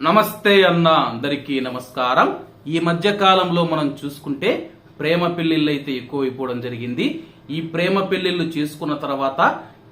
నమస్తే అన్న అందరికీ నమస్కారం. ఈ మధ్య కాలంలో మనం చూసుకుంటే ప్రేమ పెళ్ళిళ్ళు అయితే ఎక్కువ అయిపోవడం జరిగింది. ఈ ప్రేమ పెళ్ళిళ్ళు చేసుకున్న తర్వాత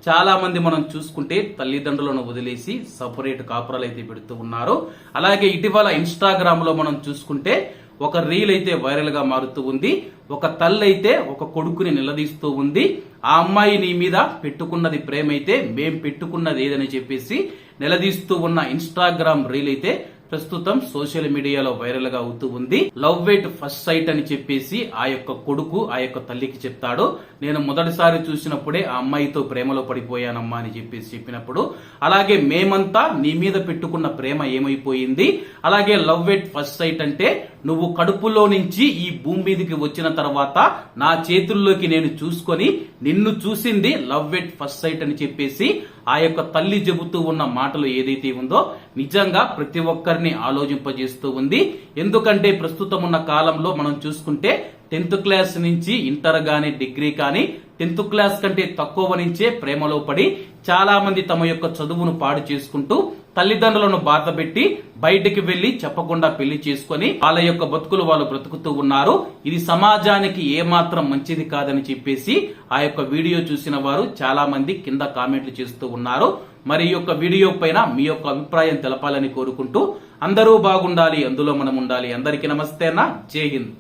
చాలా మంది మనం చూసుకుంటే తల్లిదండ్రులను వదిలేసి సపరేట్ కాపురాలు అయితే పెడుతూ ఉన్నారు. అలాగే ఇటీవల ఇన్స్టాగ్రామ్లో మనం చూసుకుంటే ఒక రీల్ అయితే వైరల్గా మారుతూ ఉంది. ఒక తల్లి అయితే ఒక కొడుకుని నిలదీస్తూ ఉంది. ఆ అమ్మాయి నీ మీద పెట్టుకున్నది ప్రేమ అయితే మేం పెట్టుకున్నది ఏదని చెప్పేసి నిలదీస్తూ ఉన్న ఇన్స్టాగ్రామ్ రీల్ అయితే ప్రస్తుతం సోషల్ మీడియాలో వైరల్గా అవుతూ ఉంది. లవ్ వెయిట్ ఫస్ట్ సైట్ అని చెప్పేసి ఆ యొక్క కొడుకు ఆ యొక్క తల్లికి చెప్తాడు. నేను మొదటిసారి చూసినప్పుడే ఆ అమ్మాయితో ప్రేమలో పడిపోయానమ్మా అని చెప్పేసి చెప్పినప్పుడు. అలాగే మేమంతా నీ మీద పెట్టుకున్న ప్రేమ ఏమైపోయింది? అలాగే లవ్ వెయిట్ ఫస్ట్ సైట్ అంటే నువ్వు కడుపులో నుంచి ఈ భూమి మీదకి వచ్చిన తర్వాత నా చేతుల్లోకి నేను చూసుకొని నిన్ను చూసింది లవ్ వెట్ ఫస్ట్ సైట్ అని చెప్పేసి ఆ యొక్క తల్లి చెబుతూ ఉన్న మాటలు ఏదైతే ఉందో నిజంగా ప్రతి ఒక్కరిని ఆలోచింపజేస్తూ ఉంది. ఎందుకంటే ప్రస్తుతం ఉన్న కాలంలో మనం చూసుకుంటే టెన్త్ క్లాస్ నుంచి ఇంటర్ గాని డిగ్రీ కానీ టెన్త్ క్లాస్ కంటే తక్కువ నుంచే ప్రేమలో పడి చాలా మంది తమ యొక్క చదువును పాడు చేసుకుంటూ తల్లిదండ్రులను బాధ పెట్టి బయటికి వెళ్ళి చెప్పకుండా పెళ్ళి చేసుకొని వాళ్ళ యొక్క బతుకులు వాళ్ళు బ్రతుకుతూ ఉన్నారు. ఇది సమాజానికి ఏమాత్రం మంచిది కాదని చెప్పేసి ఆ యొక్క వీడియో చూసిన వారు చాలా మంది కింద కామెంట్లు చేస్తూ ఉన్నారు. మరి యొక్క వీడియో పైన మీ యొక్క అభిప్రాయం తెలపాలని కోరుకుంటూ అందరూ బాగుండాలి అందులో మనం ఉండాలి. అందరికీ నమస్తే అన్న. జై హింద్.